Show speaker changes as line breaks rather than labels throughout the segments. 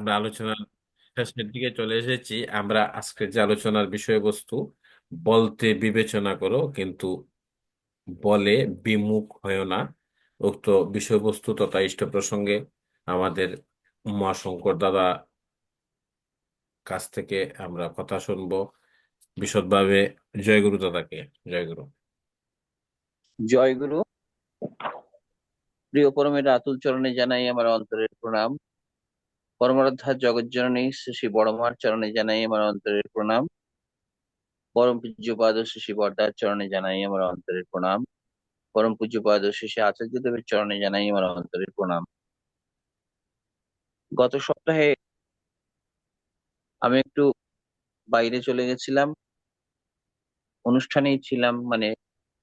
আমরা আলোচনার শেষের দিকে চলে এসেছি। আমরা আজকের যে আলোচনার বিষয়বস্তু, বলতে বিবেচনা করো, কিন্তু বলে বিমুখ হয় না। উক্ত বিষয়বস্তু তথা ইষ্ট প্রসঙ্গে আমাদের উমাশঙ্কর দাদা কাছ থেকে আমরা কথা শুনব বিশদভাবে। জয়গুরু দাদাকে, জয়গুরু।
জয়গুরু, প্রিয় পরমের আতুল চরণে জানাই আমার অন্তরের প্রণাম। পরমারাধ্যার জগৎজননী শ্রী বড়মার চরণে জানাই আমার অন্তরের প্রণাম। পরম পূজ্যপাদ শ্রী বর্দার চরণে জানাই আমার অন্তরের প্রণাম। পরম পূজ্যপাদ শ্রী আচার্য দেবের চরণে জানাই আমার অন্তরের প্রণাম। গত সপ্তাহে আমি একটু বাইরে চলে গেছিলাম। অনুষ্ঠানেই ছিলাম মানে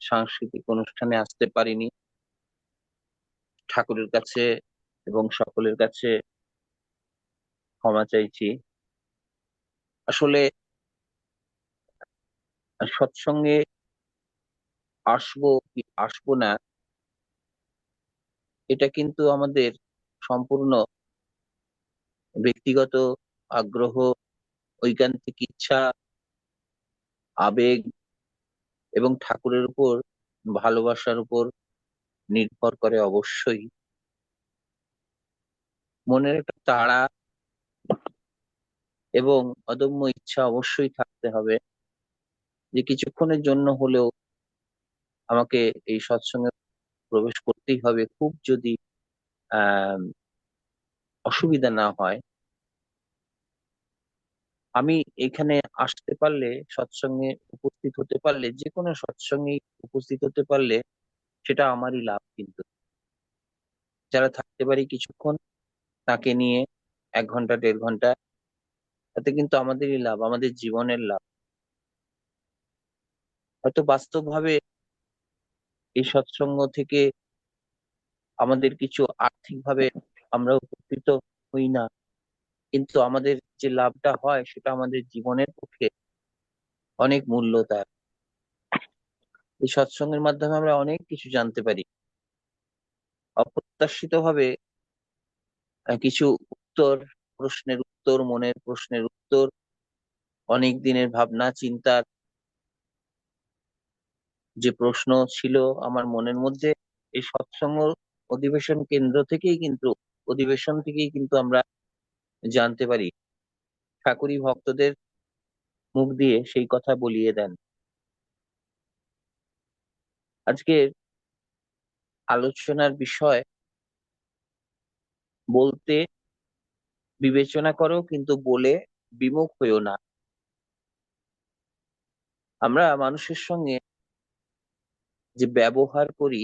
সাংস্কৃতিক অনুষ্ঠানে আসতে পারিনি। ঠাকুরের কাছে এবং সকলের কাছে ক্ষমা চাইছি। আসলে সৎসঙ্গে আসব কি আসব না, এটা কিন্তু আমাদের সম্পূর্ণ ব্যক্তিগত আগ্রহ, ঐকান্তিক ইচ্ছা, আবেগ এবং ঠাকুরের উপর, ভালোবাসার উপর নির্ভর করে অবশ্যই। মনের একটা তাড়া এবং অদম্য ইচ্ছা অবশ্যই থাকতে হবে যে কিছুক্ষণের জন্য হলেও আমাকে এই সৎসঙ্গে প্রবেশ করতেই হবে। খুব যদি অসুবিধা না হয়, আমি এখানে আসতে পারলে, সৎসঙ্গে উপস্থিত হতে পারলে যে কোনো সৎসঙ্গে উপস্থিত হতে পারলে সেটা আমারই লাভ কিন্তু। যারা থাকতে পারি কিছুক্ষণ, তাকে নিয়ে এক ঘণ্টা, দেড় ঘণ্টা তাতে কিন্তু আমাদেরই লাভ, আমাদের জীবনের লাভ। হয়তো বাস্তবভাবে এই সৎসঙ্গ থেকে আমাদের কিছু আর্থিকভাবে আমরা উপকৃত হই না। কিন্তু আমাদের যে লাভটা হয় সেটা আমাদের জীবনের পক্ষে অনেক মূল্য তার এই সৎসঙ্গের মাধ্যমে আমরা অনেক কিছু জানতে পারি। অপ্রত্যাশিত ভাবে কিছু উত্তর প্রশ্নের উত্তর, মনের প্রশ্নের উত্তর, অনেক দিনের ভাবনা চিন্তার যে প্রশ্ন ছিল আমার মনের মধ্যে, এই সৎসঙ্গ অধিবেশন কেন্দ্র থেকেই কিন্তু, অধিবেশন থেকেই কিন্তু আমরা জানতে পারি। ঠাকুরই ভক্তদের মুখ দিয়ে সেই কথা বলিয়ে দেন। আজকের আলোচনার বিষয় বলতে বিবেচনা করো কিন্তু বলে বিমুখ হইও না। আমরা মানুষের সঙ্গে যে ব্যবহার করি,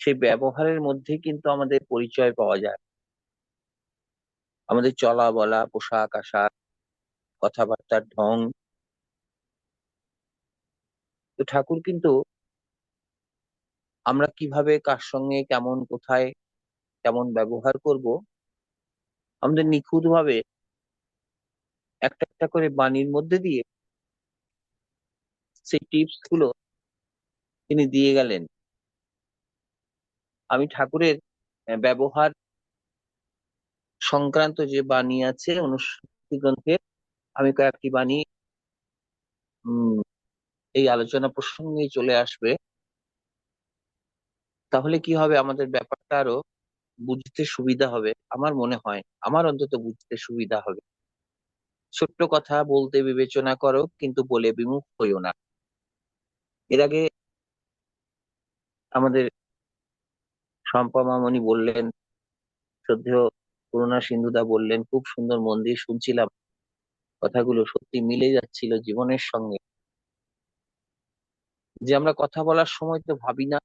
সেই ব্যবহারের মধ্যে কিন্তু আমাদের পরিচয় পাওয়া যায়। আমাদের চলা বলা, পোশাক, আশাক, কথাবার্তার ঢং। তো ঠাকুর কিন্তু আমরা কীভাবে কার সঙ্গে, কেমন, কোথায়, কেমন ব্যবহার করব আমাদের নিখুঁত ভাবে একটা একটা করে বাণীর মধ্যে দিয়ে সেই টিপসগুলো তিনি দিয়ে গেলেন। আমি ঠাকুরের ব্যবহার সংক্রান্ত যে বাণী আছে অনুষ্ঠিত গ্রন্থের আমি কয়েকটি বাণী এই আলোচনা প্রসঙ্গে চলে আসবে। তাহলে কি হবে? আমাদের ব্যাপারটা আরও বুঝতে সুবিধা হবে, আমার মনে হয়। আমার অন্তত বুঝতে সুবিধা হবে। ছোট্ট কথা বলতে বিবেচনা করো, কিন্তু বলে বিমুখ হইও না। এর আগে আমাদের শম্পা মামনি বললেন, শ্রদ্ধেয় করুণা সিন্ধুদা বললেন, খুব সুন্দর মন দিয়ে শুনছিলাম। কথাগুলো সত্যি মিলে যাচ্ছিল জীবনের সঙ্গে। যে আমরা কথা বলার সময় তো ভাবি না।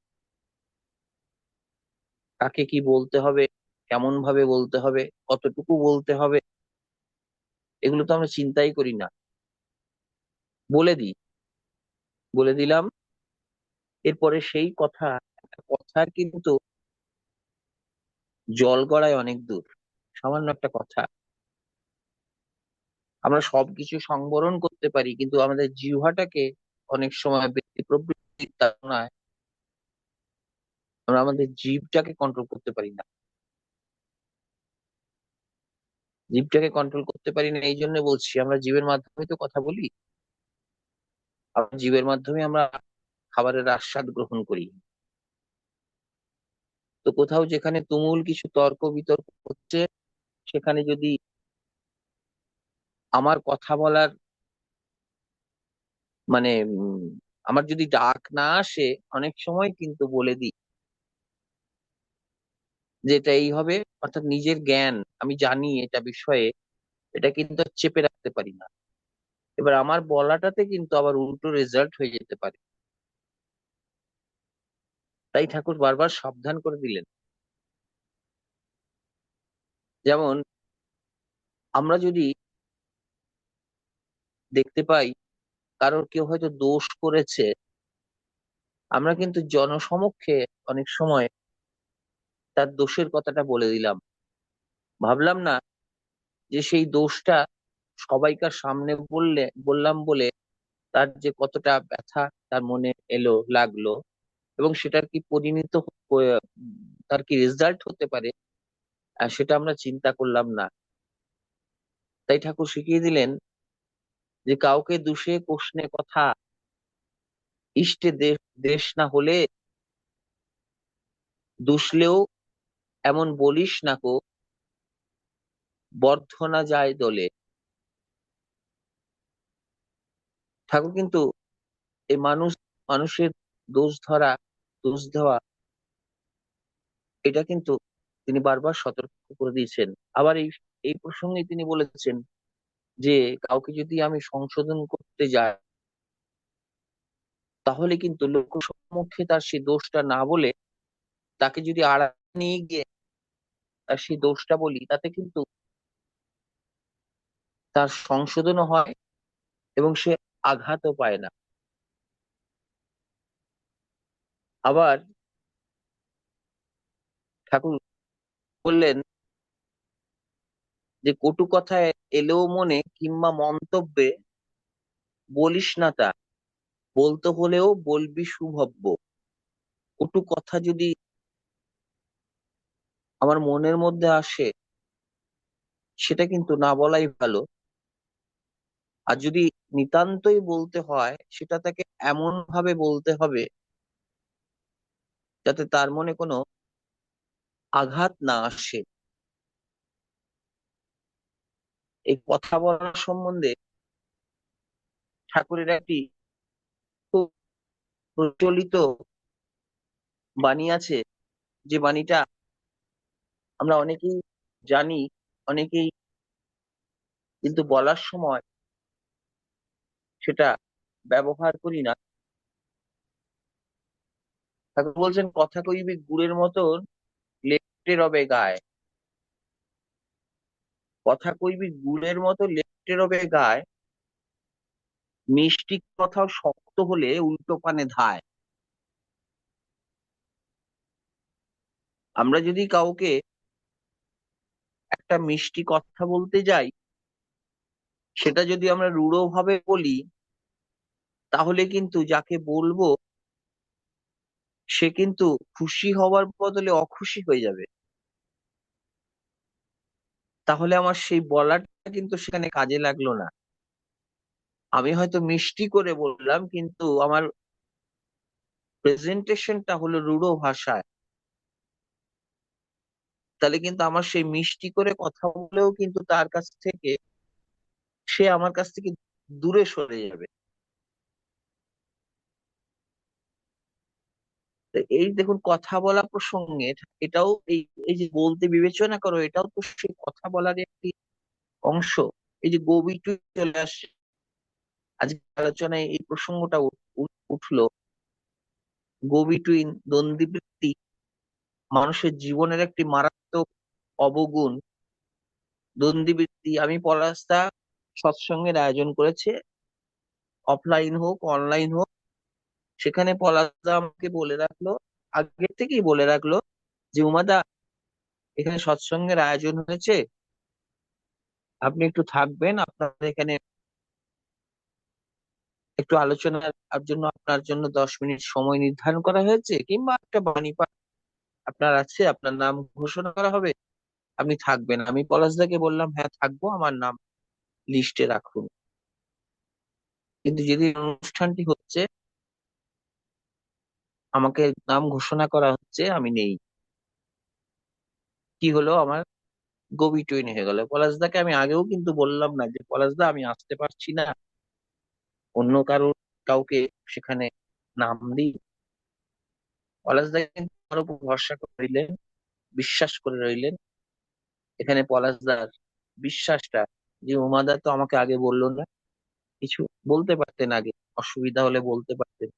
কাকে কি বলতে হবে, কেমন ভাবে বলতে হবে, কতটুকু বলতে হবে, এগুলো তো আমরা চিন্তাই করি না। বলে দিই। বলে দিলাম। এরপরে সেই কথা কথার কিন্তু জল গড়ায় অনেক দূর। সামান্য একটা কথা। আমরা সবকিছু সংবরণ করতে পারি, কিন্তু আমাদের জিহ্বাটাকে অনেক সময় ব্যক্তি প্রবৃত্তির তাড়নায় আমরা আমাদের জীবটাকে কন্ট্রোল করতে পারি না। জীবটাকে কন্ট্রোল করতে পারি না, এই জন্য বলছি, আমরা জীবের মাধ্যমে তো কথা বলি। জীবের মাধ্যমে আমরা খাবারের আস্বাদ গ্রহণ করি। তো কোথাও যেখানে তুমুল কিছু তর্ক বিতর্ক হচ্ছে, সেখানে যদি আমার কথা বলার মানে আমার যদি ডাক না আসে, অনেক সময় কিন্তু বলে দিই। যে এটা এই হবে, অর্থাৎ নিজের জ্ঞান, আমি জানি এটা বিষয়ে, এটা কিন্তু চেপে রাখতে পারি না। এবার আমার বলাটাতে কিন্তু আবার উল্টো রেজাল্ট হয়ে যেতে পারে। তাই ঠাকুর বারবার সাবধান করে দিলেন। যেমন, আমরা যদি দেখতে পাই, কারোর কেউ হয়তো দোষ করেছে, আমরা কিন্তু জনসমক্ষে অনেক সময় তার দোষের কথাটা বলে দিলাম। ভাবলাম না যে সেই দোষটা সবাইকার সামনে বললে, বললাম বলে তার যে কতটা ব্যথা তার মনে এলো, লাগল এবং সেটার কি পরিণত তার কি রেজাল্ট হতে পারে সেটা আমরা চিন্তা করলাম না। তাই ঠাকুর শিখিয়ে দিলেন যে কাউকে দুষে কোষণে কথা, ইষ্টে দেশ দেশ না হলে দুষলেও এমন বলিস না কো বর্ধনা যায় দোলে। ঠাকুর কিন্তু এই মানুষ, মানুষের দোষ ধরা, দোষ দেওয়া, এটা কিন্তু তিনি বারবার সতর্ক করে দিয়েছেন। আবার এই এই প্রসঙ্গে তিনি বলেছেন যে, কাউকে যদি আমি সংশোধন করতে যাই, তাহলে কিন্তু লোক সম্মুখে তার সেই দোষটা না বলে তাকে যদি আড়ালে নিয়ে গিয়ে সেই দোষটা বলি, তাতে কিন্তু তার সংশোধনও হয় এবং সে আঘাতও পায় না। আবার ঠাকুর বললেন যে, কটু কথায় এলেও মনে কিংবা মন্তব্যে বলিস না তা, বলতে হলেও বলবি সুভব্য। কটু কথা যদি আমার মনের মধ্যে আসে, সেটা কিন্তু না বলাই ভালো। আর যদি নিতান্তই বলতে হয়, সেটা তাকে এমন ভাবে বলতে হবে যাতে তার মনে কোনো আঘাত না আসে। এই কথা বলার সম্বন্ধে ঠাকুরের একটি খুব প্রচলিত বাণী আছে, যে বাণীটা আমরা অনেকেই জানি, অনেকেই কিন্তু বলার সময় সেটা ব্যবহার করি না। ঠাকুর বলছেন, কথা কইবি গুড়ের মতন, লেপ্টে রবে গায়। কথা কইবি গুড়ের মতো, লেপ্টে রবে গায়। মিষ্টি কথাও শক্ত হলে উল্টো পানে ধায়। আমরা যদি কাউকে একটা মিষ্টি কথা বলতে যাই, সেটা যদি আমরা রূঢ় ভাবে বলি, তাহলে কিন্তু যাকে বলব, সে কিন্তু খুশি হওয়ার বদলে অখুশি হয়ে যাবে। তাহলে আমার সেই বলাটা কিন্তু সেখানে কাজে লাগল না। আমি হয়তো মিষ্টি করে বললাম, কিন্তু আমার প্রেজেন্টেশনটা হলো রূঢ় ভাষায়। তাহলে কিন্তু আমার সেই মিষ্টি করে কথা বলেও কিন্তু তার কাছ থেকে সে আমার কাছ থেকে দূরে সরে যাবে। এই দেখুন কথা বলা প্রসঙ্গে এটাও এই এই যে বলতে বিবেচনা করো এটাও তো সেই কথা বলার একটি অংশ। এই যে গবিটু চলে আসছে। আজকে আলোচনায় এই প্রসঙ্গটা উঠ- উঠ- উঠল। গো বিটুইন দ্বন্দ্ববৃত্তি মানুষের জীবনের একটি মারাত্মক অবগুণ। দ্বন্দ্ববৃত্তি, আমি পলাশদা সৎসঙ্গের আয়োজন করেছে। অফলাইন হোক অনলাইন হোক, সেখানে পলাশদা আমাকে বলে রাখল, আগের থেকেই বলে রাখল যে, উমাদা, এখানে সৎসঙ্গের আয়োজন হয়েছে। আপনি একটু থাকবেন আপনার এখানে একটু আলোচনার জন্য, আপনার জন্য দশ মিনিট সময় নির্ধারণ করা হয়েছে, কিংবা একটা বাণী পাঠ আপনার আছে, আপনার নাম ঘোষণা করা হবে, আপনি থাকবেন। আমি পলাশদাকে বললাম হ্যাঁ থাকব, আমার নাম লিস্টে রাখুন। কিন্তু যেদিন অনুষ্ঠানটি হচ্ছে, আমাকে নাম ঘোষণা করা হচ্ছে, আমি নেই। কি হলো? আমার গবি টুইন হয়ে গেল। পলাশদাকে আমি আগেও কিন্তু বললাম না যে পলাশদা আমি আসতে পারছি না। অন্য কারোর কাউকে সেখানে নাম দিই। পলাশদা কিন্তু আমার উপর ভরসা করে রইলেন, বিশ্বাস করে রইলেন। এখানে পলাশদার, বিশ্বাসটা যে উমাদা তো আমাকে আগে বলল না, কিছু বলতে পারতেন আগে, অসুবিধা হলে বলতে পারতেন।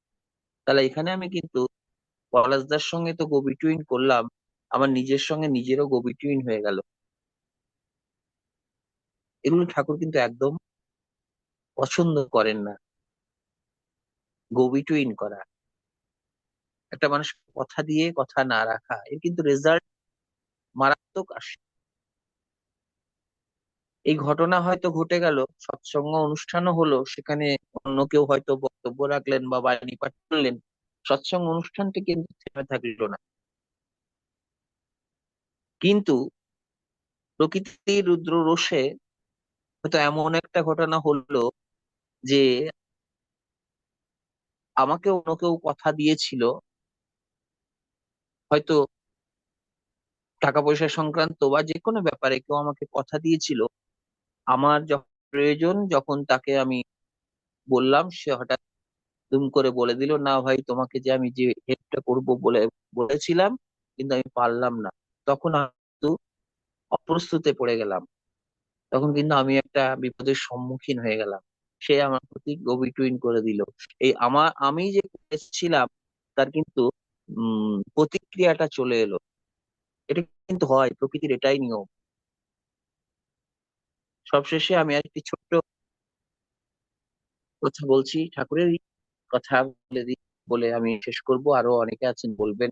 তাহলে এখানে আমি কিন্তু পলাশদার সঙ্গে তো গবি টুইন করলাম, আমার নিজের সঙ্গে নিজেরও গবি টুইন হয়ে গেল। এগুলো ঠাকুর কিন্তু একদম পছন্দ করেন না। গবি টুইন করা। একটা মানুষ কথা দিয়ে কথা না রাখা, এর কিন্তু রেজাল্ট মারাত্মক আসে, এই ঘটনা হয়তো ঘটে গেল, সৎসঙ্গ অনুষ্ঠানও হলো, সেখানে অন্য কেউ হয়তো বক্তব্য রাখলেন বা বাণী পাঠ করলেন সৎসঙ্গ অনুষ্ঠানটি কিন্তু থেমে থাকল না। কিন্তু প্রকৃতির রুদ্র রোষে হয়তো এমন একটা ঘটনা হলো যে আমাকে অন্য কেউ কথা দিয়েছিল হয়তো টাকা পয়সা সংক্রান্ত বা যে কোনো ব্যাপারে কেউ আমাকে কথা দিয়েছিল, আমার যখন প্রয়োজন, যখন তাকে আমি বললাম, সে হঠাৎ দুম করে বলে দিল, না ভাই, তোমাকে যে আমি যে হেল্পটা করব বলে, বলেছিলাম, কিন্তু আমি পারলাম না। তখন কিন্তু অপ্রস্তুতে পড়ে গেলাম। তখন কিন্তু আমি একটা বিপদের সম্মুখীন হয়ে গেলাম। সে আমার প্রতি গভীর টুইন করে দিল। এই আমার আমি যে করেছিলাম, তার কিন্তু উম, প্রতিক্রিয়াটা চলে এলো। এটা কিন্তু হয়, প্রকৃতির এটাই নিয়ম। সবশেষে আমি আরেকটি ছোট্ট কথা বলছি। ঠাকুরের কথা বলে দিই, বলে আমি শেষ করব। আরও অনেকে আছেন বলবেন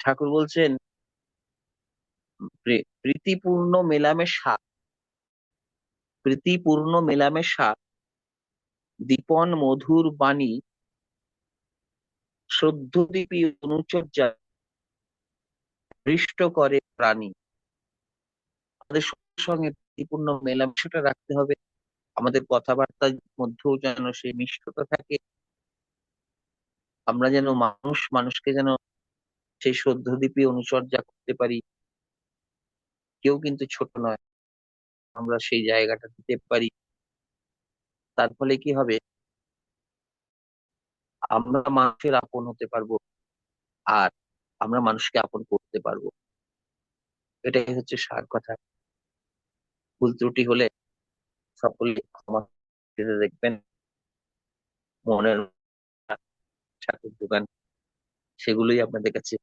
ঠাকুর বলছেন, প্রে- প্রীতিপূর্ণ মেলামেশা প্রীতিপূর্ণ মেলামে মেলামেশা দীপন মধুর বাণী শ্রদ্ধদীপী অনুচর্যা হৃষ্ট করে প্রাণী। আমাদের সঙ্গে প্রীতিপূর্ণ মেলামেশাটা রাখতে হবে। আমাদের কথাবার্তার মধ্যেও যেন সেই মিষ্টতা থাকে। আমরা যেন মানুষ, মানুষকে যেন সেই শ্রদ্ধদীপী অনুচর্যা করতে পারি। কেউ কিন্তু ছোট নয়। আমরা সেই জায়গাটা দিতে পারি। তার ফলে কি হবে? আমরা মানুষের আপন হতে পারব আর আমরা মানুষকে আপন করতে পারব। এটাই হচ্ছে সার কথা। ভুল ত্রুটি হলে সকলে ক্ষমা দেখবেন। মনের ঠাকুর দোকান সেগুলোই আপনাদের কাছে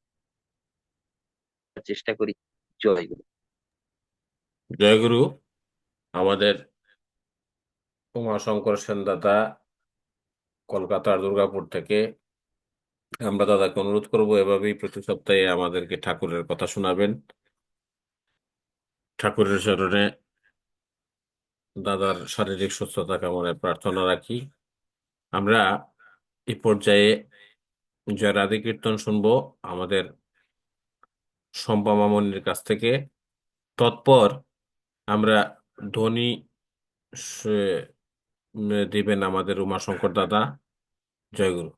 চেষ্টা করি। জয় গুরু।
জয়গুরু আমাদের উমাশঙ্কর সেন দাদা কলকাতার দুর্গাপুর থেকে আমরা দাদাকে অনুরোধ করব, এভাবেই প্রতি সপ্তাহে আমাদেরকে ঠাকুরের কথা শোনাবেন। ঠাকুরের চরণে দাদার শারীরিক সুস্থতা কামনায় প্রার্থনা রাখি। আমরা এই পর্যায়ে জয় রাধে কীর্তন শুনব আমাদের শম্পা মামনির কাছ থেকে। তৎপর আমরা ধনী দিবেন আমাদের উমাশঙ্কর দাদা। জয়গুরু